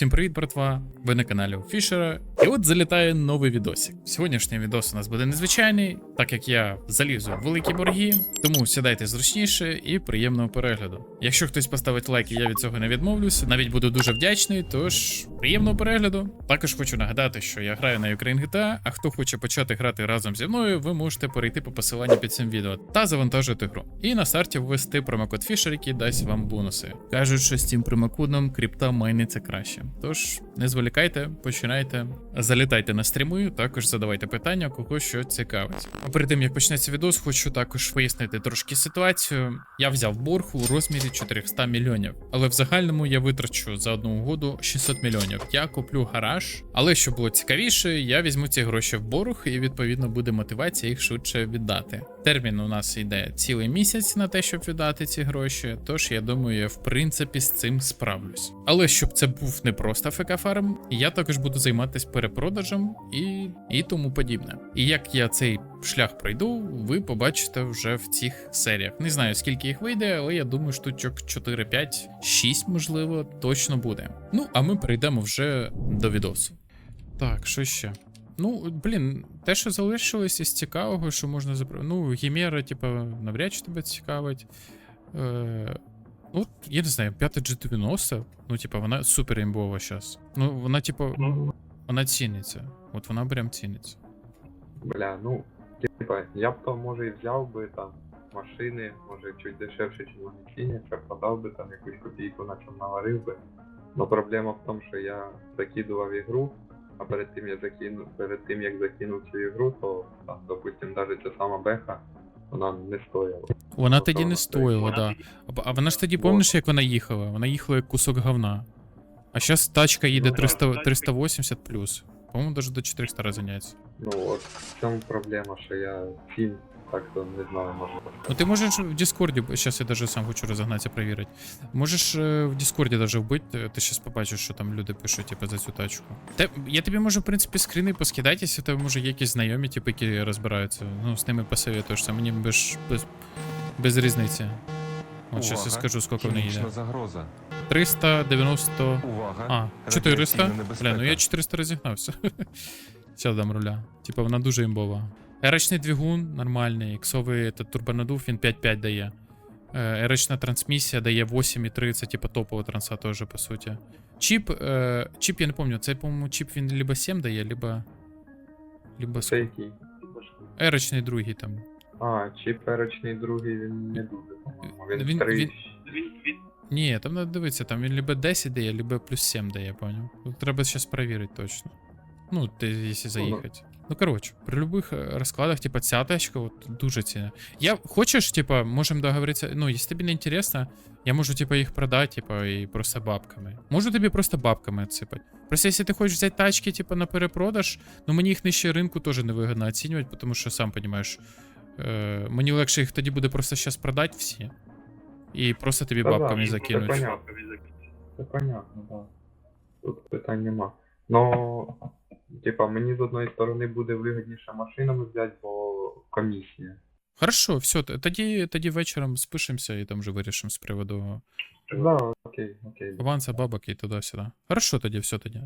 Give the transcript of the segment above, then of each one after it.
Всім привіт, братва! Ви на каналі Фішера. І от залітає новий відосик. Сьогоднішній відос у нас буде незвичайний, так як я залізу в великі борги, тому сідайте зручніше і приємного перегляду. Якщо хтось поставить лайк, я від цього не відмовлюсь, навіть буду дуже вдячний, тож приємного перегляду. Також хочу нагадати, що я граю на Ukraine GTA, а хто хоче почати грати разом зі мною, ви можете перейти по посиланню під цим відео та завантажити гру. І на старті ввести промокод Fisher, який дасть вам бонуси. Кажуть, що з цим промокодом крипта майниться краще. Тож не зволікайте, починайте, залітайте на стріми, також задавайте питання, кого що цікавить. А перед тим як почнеться відос, хочу також пояснити трошки ситуацію. Я взяв борг у розмірі 400 мільйонів, але в загальному я витрачу за одну угоду 600 мільйонів. Я куплю гараж, але щоб було цікавіше, я візьму ці гроші в борг, і відповідно буде мотивація їх швидше віддати. Термін у нас йде цілий місяць на те, щоб віддати ці гроші. Тож я думаю, я в принципі з цим справлюсь. Але щоб це був не просто ФК фарм, я також буду займатися перепродажем і, і тому подібне. І як я цей шлях пройду, ви побачите вже в цих серіях. Не знаю скільки їх вийде, але я думаю, штучок 4, 5, 6, можливо, точно буде. Ну, а ми перейдемо вже до відосу. Так, що ще? Ну, блін, те, що залишилось із цікавого, що можна запро... Ну, Гімера, типа, навряд чи тебе цікавить. Е... Ну, я не знаю, 5 G90, ну, типа, вона супер імбова зараз. Ну, вона, типа, Ну, вона ціниться. От вона прям ціниться. бля, ну, типа, я б то може і взяв би там машини, може чуть дешевше, ніж вони ціняться, продав би там якусь копійку, на чому наварив би. Но проблема в тому, що я закидував ігру, а перед тим я закину, перед тим як закинув цю ігру, то там, допустим, навіть ця сама беха, вона не стояла. Вона тоді не стоїла, да. А, вона ж тоді, помниш, як вона їхала? Вона їхала як кусок говна. А зараз тачка Ну, 300, 380 плюс. По-моєму, навіть до 400 розганяється. Ну от в цьому проблема, що я фільм так-то не знаю, може. Ну ти можеш в Дискорді, зараз я даже сам хочу розогнатися, перевірити. Можеш е, в Дискорді даже вбити, е, ти зараз побачиш, що там люди пишуть, типу, за цю тачку. Те, я тобі можу, в принципі, скріни поскидати, якщо в тебе може є якісь знайомі, типу, які розбираються. Ну, з ними посоветуєшся, мені без, без, без різниці. От зараз я скажу, скільки вони їде. Загроза. 390. Увага. А, 400? Бля, ну я 400 розігнався. Все, дам руля. Типа вона дуже імбова. Ерочний двигун нормальний, іксовий этот, турбонадув він 5.5 дає. Е, Ерочна трансмісія дає 8.3, це типа топова транса теж, по суті. Чіп, е, чіп, я не пам'ятаю, це, по-моєму, чіп він либо 7 дає, либо. либо Це який? Ерочний другий там. А, чи перечний другий він не дуже. по-моєму. Він, Він- він- Ні, там треба дивитися, там він либо 10 дає, либо плюс 7 дає, поняв. Тут треба зараз перевірити точно. Ну, ти, якщо заїхати. Ну, коротше, при любых е, розкладах, типа, ця тачка от, дуже ціна. Я хочеш, типа, можемо договоритися. Ну, якщо тобі не інтересно, я можу, типа, їх продати, типа, і просто бабками. Можу тобі просто бабками отсипати. Просто якщо ти хочеш взяти тачки, типа, на перепродаж, ну мені їх нижче ринку теж невигідно оцінювати, тому що сам розумієш, е, мені легше їх тоді буде просто зараз продати всі. І просто тобі Та да, бабками це понятно. Це понятно, так. Тут питань нема. Но, типа, мені з одної сторони буде вигідніше машинами взяти, бо комісія. Хорошо, все, тоді, тоді вечором спишемося і там вже вирішимо з приводу Да, окей, окей. аванса, бабок і туди-сюди. Хорошо тоді, все тоді.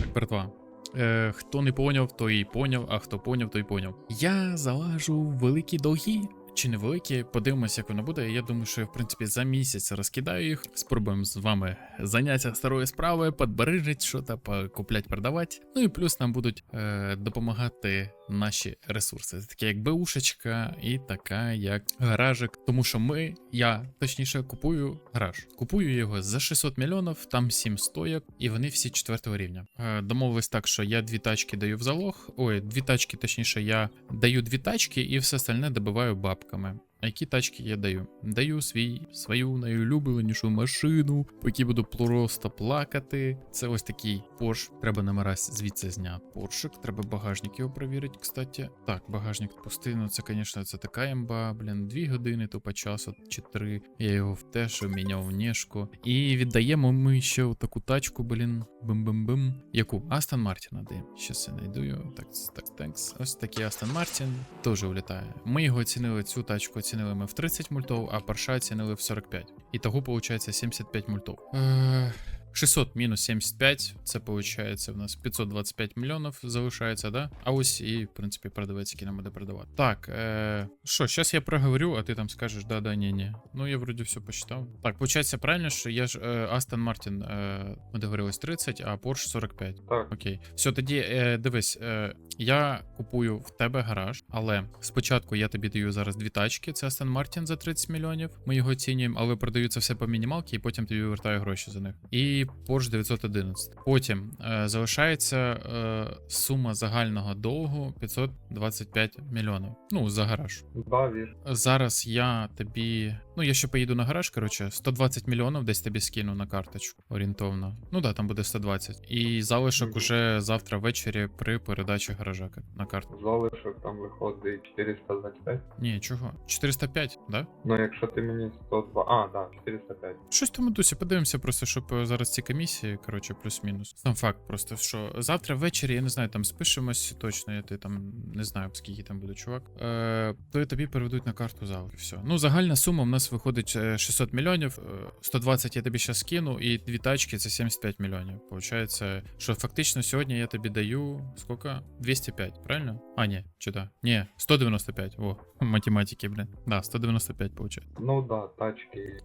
Так, братва. Е, хто не поняв, той і поняв, а хто поняв, той поняв. Я залажу в великі долги. Чи не великі, подивимось, як воно буде. Я думаю, що я, в принципі, за місяць розкидаю їх. Спробуємо з вами заняття старою справою, подбережить щось, покуплять, продавати. Ну і плюс нам будуть е, допомагати наші ресурси. Це таке як БУшечка і така як гаражик. Тому що ми, я точніше, купую гараж. Купую його за 600 мільйонів, там 7 стояк, і вони всі четвертого рівня. Е, домовились так, що я дві тачки даю в залог. Ой, дві тачки, точніше, я даю дві тачки і все остальне добиваю бабками. А які тачки я даю? Даю свій свою найулюбленішу машину, по якій буду просто плакати. Це ось такий Porsche. Треба номера звідси зняти. Поршик, треба багажник його перевірити, кстати. Так, багажник пустий, ну це, звісно, це така імба, блін, дві години тупо часу чи три. Я його втешу, міняв нєшку. І віддаємо ми ще таку тачку, блін, бим-бим-бим. Яку? Астон Мартіна даємо. Щас я знайду. Так, так, так. Ось такий Астон Мартін теж влітає. Ми його оцінили, цю тачку оцінили ми в 30 мультов, а парша оцінили в 45. І того, виходить, 75 мультов. Е, 600 мінус 75, це виходить в нас 525 мільйонів залишається, да? А ось і, в принципі, продавець, який нам буде продавати. Так, е, що, зараз я проговорю, а ти там скажеш, да, да, ні, ні. Ну, я вроді все посчитав. Так, виходить, правильно, що я ж е, Астон Мартін, е, ми договорились 30, а Porsche 45. Так, Окей. Все, тоді е, дивись, е, я купую в тебе гараж, але спочатку я тобі даю зараз дві тачки. Це Aston Martin за 30 мільйонів. Ми його оцінюємо, але продаю це все по мінімалці, і потім тобі вертаю гроші за них. І Porsche 911. Потім е, залишається е, сума загального довгу 525 мільйонів. Ну, за гараж. да, вір. Зараз я тобі. Ну, я ще поїду на гараж, коротше, 120 мільйонів десь тобі скину на карточку орієнтовно. Ну да, там буде 120. І залишок уже завтра ввечері при передачі гаража на карту. Залишок там виходить 425. Ні, чого? 405, да? Ну, якщо ти мені 102. А, да, 405. Щось тому дусі, подивимося, просто щоб е, зараз ці комісії, коротше, плюс-мінус. Сам факт, просто що завтра ввечері, я не знаю, там спишемось точно, я ти там не знаю, скільки там буде чувак. Е, то тобі переведуть на карту і Все. Ну, загальна сума в нас виходить е, 600 мільйонів. е, 120 я тобі ще скину, і дві тачки це 75 мільйонів. Получається, що фактично сьогодні я тобі даю скільки? 205, правильно? А, ні, чи да? Ні, 195. О, математики, блін. Да, 195 получається. Ну да, тачки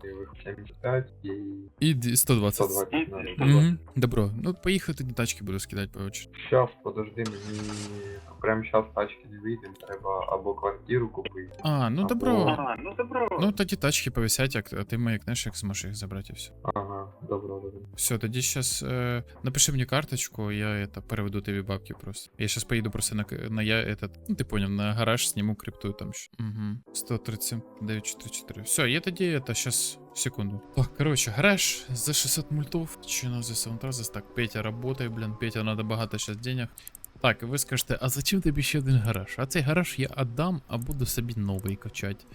75 і І 120. 120 навіть. Угу. Добро. Ну, поїхати тоді тачки буду скидати по очереди. Щас, подожди, мені прямо щас тачки не вийде, треба або квартиру купити. А, ну Або- добро. А, ну добро. Ну тоді тачки повисять, як а ти маякнеш, як зможеш їх забрати і все. Ага, добро, добро. Все, тоді щас е, напиши мені карточку, я это, переведу тобі бабки просто. Я щас поїду просто на, к- на я этот, ну ти поняв, на гараж зніму крипту там ще. Угу. 137,944. Все, я тоді это щас. Секунду. Так, короче, гараж за 600 мультов. Че у нас саундтразис? Так, Петя работай, блин. Петя, надо багато сейчас денег. Так, ви скажете, а зачем тобі ще один гараж? А цей гараж я отдам, а буду собі новий качати.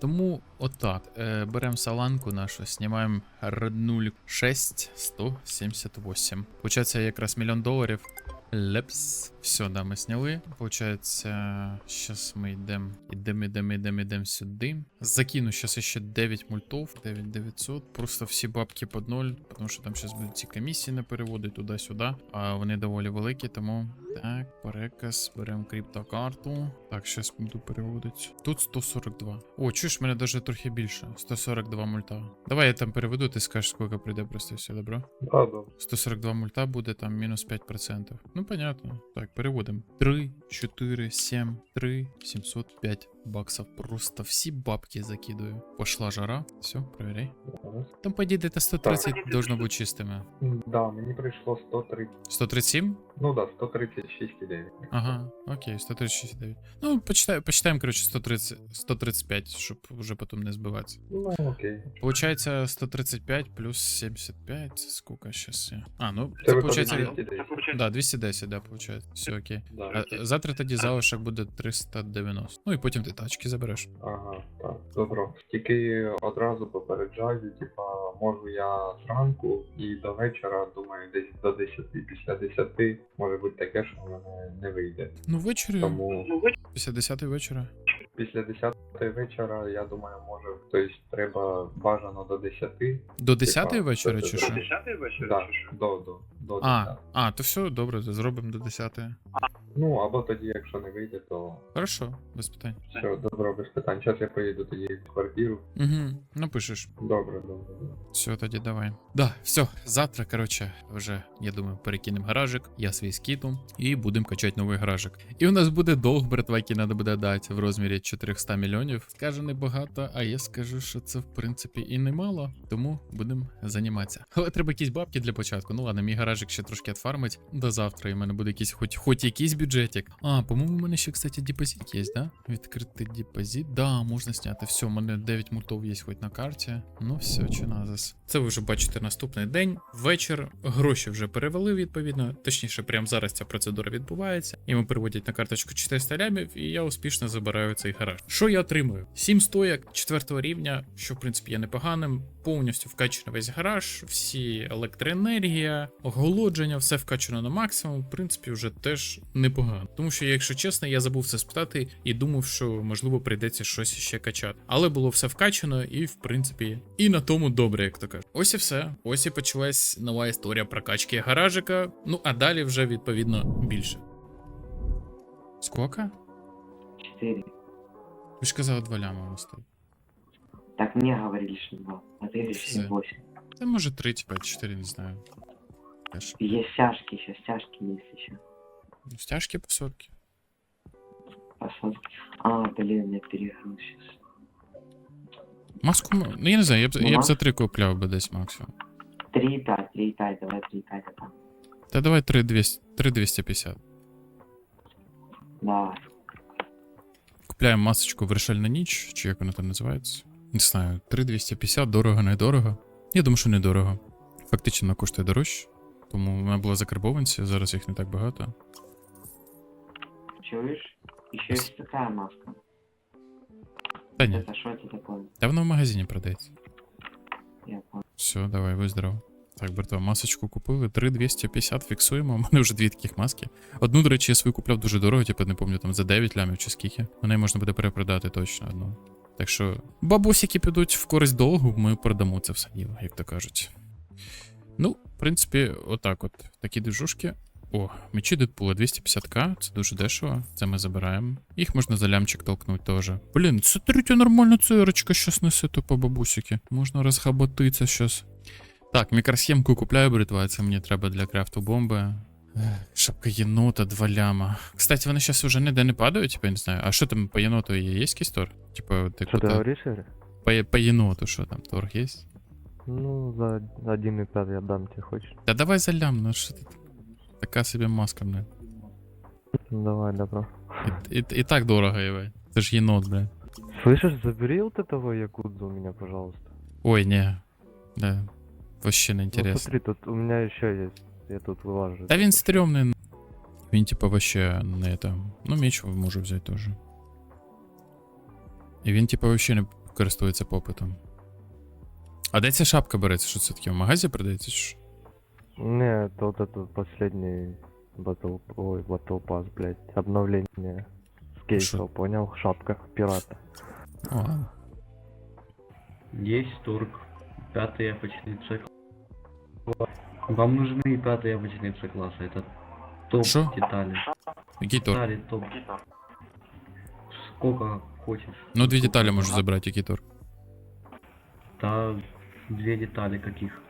Тому отак. Е, беремо саланку нашу, знімаємо R06 178. Получається якраз мільйон доларів. Лепс. Все, да, ми сняли. Получається, зараз ми йдемо, йдемо, йдемо, йдемо, йдемо сюди. Закину зараз ще 9 мультов, 9900. Просто всі бабки під ноль, тому що там зараз будуть ці комісії на переводи туди-сюди. А вони доволі великі, тому так, переказ, беремо криптокарту. Так, зараз буду переводити. Тут 142. О, чуєш, мене навіть трохи більше. 142 мульта. Давай я там переведу, ти скажеш, скільки прийде просто все, добро? Да, добре. 142 мульта буде там мінус 5%. Ну, понятно. Так, переводимо. 3, 4, 7, 3, 705 баксов. Просто всі бабки закидую. Пошла жара. Все, проверяй. Зараз. Там по ідеї десь 130 Так. должно бути чистими. Да, мені прийшло 130. 137? Ну да, 136,9. Ага, окей, 136,9. Ну, почитаем, почитаем, короче, 130, 135, щоб уже потом не збиватися. Ну, окей. Получается 135 плюс 75, це сколько сейчас я? А, ну, Це це виходить 210. Получається. Да, 210, да, получается. Все окей. Да, А, окей. завтра тоді залишок буде 390. Ну і потім ти тачки забереш. Ага, так, добро. Тільки одразу попереджаю, типа, можу я зранку і до вечора, думаю, десь до 10, після 10 може бути таке, що в мене не вийде. Ну, ввечері, Тому Ну, після 10 вечора. після 10 вечора, я думаю, може, тобто треба бажано до 10. До 10 Типа, вечора чи що? 10 вечора чи що? до, до, до А, 10. а, то все, добре, зробимо до 10. Ну, або тоді, якщо не вийде, то Хорошо, без питань. все, добро, без питань. Зараз я поїду тоді в квартиру. Угу, напишеш. Добре, добре, добре. Все, тоді давай. Да, все, завтра, короче, вже, я думаю, перекинемо гаражик, я свій скіту, і будемо качати новий гаражик. І у нас буде долг, братва, який треба буде дати в розмірі 400 мільйонів. Скаже небагато, а я скажу, що це в принципі і немало, тому будемо займатися. Але треба якісь бабки для початку. Ну ладно, мій гаражик ще трошки відфармить до завтра, і в мене буде якийсь хоч, хоч якийсь бюджетик. А, по-моєму, у мене ще, кстати, депозит є, да? Відкритий депозит. Да, можна зняти. Все, у мене 9 мутов є хоч на карті. Ну все, чи назас. Це ви вже бачите наступний день, вечір. Гроші вже перевели відповідно. Точніше, прямо зараз ця процедура відбувається. Йому переводять на карточку 400 лямів, і я успішно забираю цей гараж. Що я отримую? 7 стояк 4 рівня, що в принципі є непоганим. Повністю вкачано весь гараж, всі електроенергія, охолодження, все вкачано на максимум. В принципі, вже теж непогано непогано. Тому що, якщо чесно, я забув це спитати і думав, що можливо прийдеться щось ще качати. Але було все вкачано, і в принципі, і на тому добре, як то кажуть. Ось і все. Ось і почалась нова історія прокачки гаражика. Ну а далі вже відповідно більше. Сколько? Четыре. Ви ж казали два ляма у нас тут. Так мне говорили, что два. А ты говоришь, Всё. что восемь. Та може три, типа чотири, не знаю. Теж. Есть стяжки еще, стяжки есть еще. Ну, Стяжки по сотки. По сотке. А, блин, я перегрул сейчас. Маску, ну я не знаю, я б, я б за три купляв би десь максимум. 3,5, 3,5, давай 3,5 а там. Та давай 3 200, 3 250. Давай. Купляємо масочку вирішаль на ніч, чи як вона там називається. Не знаю, 3 250, дорого, недорого. Я думаю, що недорого. Фактично вона коштує дорожче. Тому вона була закарбованці, зараз їх не так багато. Чуешь? Еще есть такая маска. Та ні, Это что это такое? та вона в магазині продається. Я понял. Все, давай, виздоров. Так, братва, масочку купили. 3 250 фіксуємо. У мене вже дві таких маски. Одну, до речі, я свою купляв дуже дорого, типу, не пам'ятаю, там за 9 лямів чи скільки. Неї можна буде перепродати точно одну. Так що бабусики підуть в користь долгу, ми продамо це все діло, як то кажуть. Ну, в принципі, отак от. Такі движушки. О, мечі Дедпула 250к, це дуже дешево. Це ми забираємо. Їх можна за лямчик толкнуть теж. Блін, це третя нормальна церочка щас несе то по бабусики. Можна розхаботитися щас. Так, мікросхемку купляю, бритва, це мені треба для крафту бомби. Ех, Шапка єнота, два ляма. Кстати, вони зараз вже ніде не падають, типа, я не знаю. А що там по єноту є? Є якийсь тор? Типа, ти Что ты куди? говоришь, Игорь? По, є- по єноту, що там, торг є? Ну, за 1,5 я дам тебе, хочешь? Та давай за лям, ну що ти? Така собі маска, блин. Ну, давай, добро. І, і, і так дорого, євай. Це ж єнот, блин. Слышишь, забери вот этого якудзу у меня, пожалуйста. Ой, не. Да. Вообще не Ну, интересно. смотри, тут у меня еще есть. Я тут вылажу. Та він стрьомний. н- Він, типа, вообще не это. Ну, меч можу взяти теж. І він, типа, вообще не користується попитом. А де ця шапка береться? Що це таке? В магазі продається? чи що? Не, это вот этот последний батл, ой, батл пас, блядь, обновление с кейсов, понял? Шапка пирата. Ладно. Есть турк. Пятый эпочный цикл. Вам нужны пятые эпочные цикласы. Это топ Шо? детали. Який тор? Детали топ. Сколько хочешь. Ну, дві деталі можу забрати, який тор. Да, две детали каких.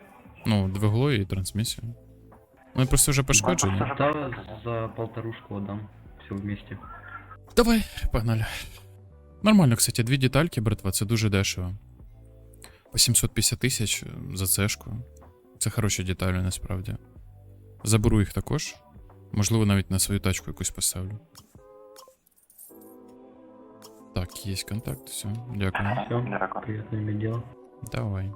Ну, двигло і трансмісію. Вони просто вже пошкоджені. Да, за полторушку отдам. Все вместе. Давай, погнали. Нормально, кстати, дві детальки, братва, це дуже дешево. По 750 тисяч за цешку. Це хороші деталі, насправді. Заберу їх також. Можливо, навіть на свою тачку якусь поставлю. Так, є контакт, все, дякую. Все, приятно иметь дело. Давай.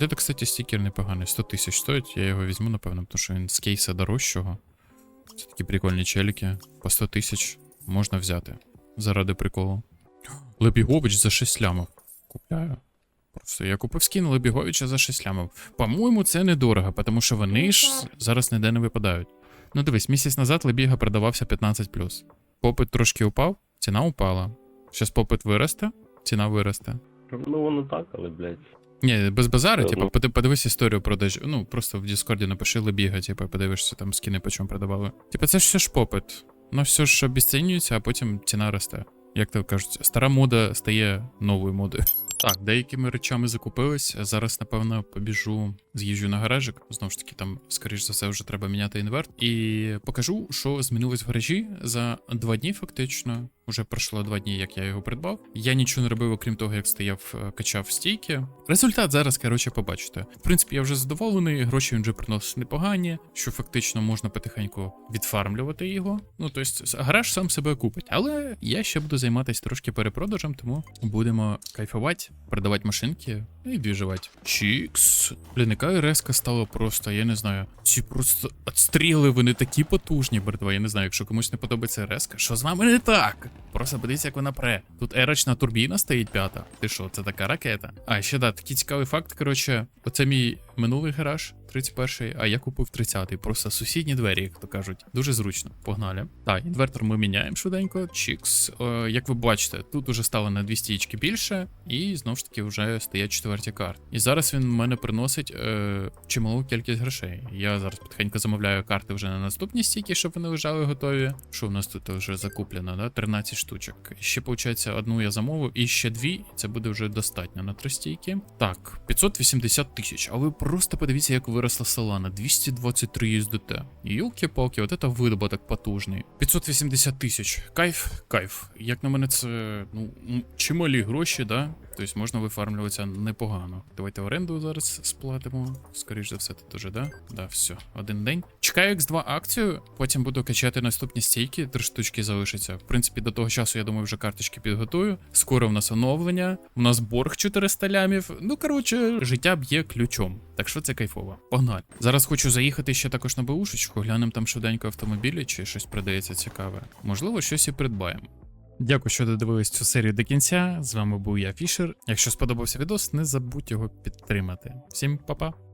От це, кстати, стікер непоганий. 100 тисяч стоїть, я його візьму, напевно, тому що він з кейса дорожчого. Це такі прикольні челіки. По 100 тисяч можна взяти. Заради приколу. Лебігович за 6 лямов. Купляю. Просто я купив скін Лебіговича за 6 лямов. По-моєму, це недорого, тому що вони ж зараз ніде не випадають. Ну дивись, місяць назад Лебіга продавався 15. Попит трошки упав, ціна упала. Зараз попит виросте, ціна виросте. Ну воно так, але, блядь. Ні, без базару, типу, ну. поди- подивись історію продажу. Ну, просто в Діскорді напиши Лебіга, типу, подивишся там скини по чому продавали. Типу, це ж все ж попит. Ну, все ж обіцінюється, а потім ціна росте. Як то кажуть, стара мода стає новою модою. Так, деякими речами закупились. Зараз, напевно, побіжу, з'їжджу на гаражик. Знову ж таки, там, скоріш за все, вже треба міняти інверт. І покажу, що змінилось в гаражі за два дні, фактично. Уже пройшло два дні, як я його придбав. Я нічого не робив, окрім того, як стояв, е, качав стійки. Результат зараз, коротше, побачите. В принципі, я вже задоволений, гроші він вже приносить непогані, що фактично можна потихеньку відфармлювати його. Ну, тобто, гараж сам себе купить. Але я ще буду займатися трошки перепродажем, тому будемо кайфувати, продавати машинки і двіжувати. Чікс. Блін, яка резка стала просто, я не знаю. Ці просто отстріли, вони такі потужні, братва. Я не знаю, якщо комусь не подобається резка, що з вами не так? Просто подивіться, як вона пре. Тут ерочна турбіна стоїть п'ята. Ти що, це така ракета? А ще да, такий цікавий факт. Коротше, оце мій минулий гараж. 31, а я купив 30-й. Просто сусідні двері, як то кажуть. Дуже зручно. Погнали. Так, інвертор ми міняємо швиденько. Чікс. Е, як ви бачите, тут уже стало на 200 ячки більше, і знову ж таки вже стоять четверті карти. І зараз він в мене приносить е, чималу кількість грошей. Я зараз потихеньку замовляю карти вже на наступні стійки, щоб вони лежали готові. Що в нас тут вже закуплено, да? 13 штучок. Ще, виходить, одну я замовив, і ще дві, це буде вже достатньо на три стійки. Так, 580 тисяч. А ви просто подивіться, як виросла Solana. 223 USDT. Юлки-палки, от це видобуток потужний. 580 тисяч. Кайф, кайф. Як на мене, це ну чималі гроші, да? Тобто можна вифармлюватися непогано. Давайте оренду зараз сплатимо. Скоріш за все, тут уже, да? Да, все, один день. Чекаю X2 акцію, потім буду качати наступні стійки, три штучки залишиться. В принципі, до того часу, я думаю, вже карточки підготую. Скоро в нас оновлення, у нас борг 400 лямів. Ну, коротше, життя б'є ключом. Так що це кайфово. Погнали. Зараз хочу заїхати ще також на БУшечку, глянемо там швиденько автомобілі, чи щось продається цікаве. Можливо, щось і придбаємо. Дякую, що додивились цю серію до кінця. З вами був я Фішер. Якщо сподобався відос, не забудь його підтримати. Всім па-па!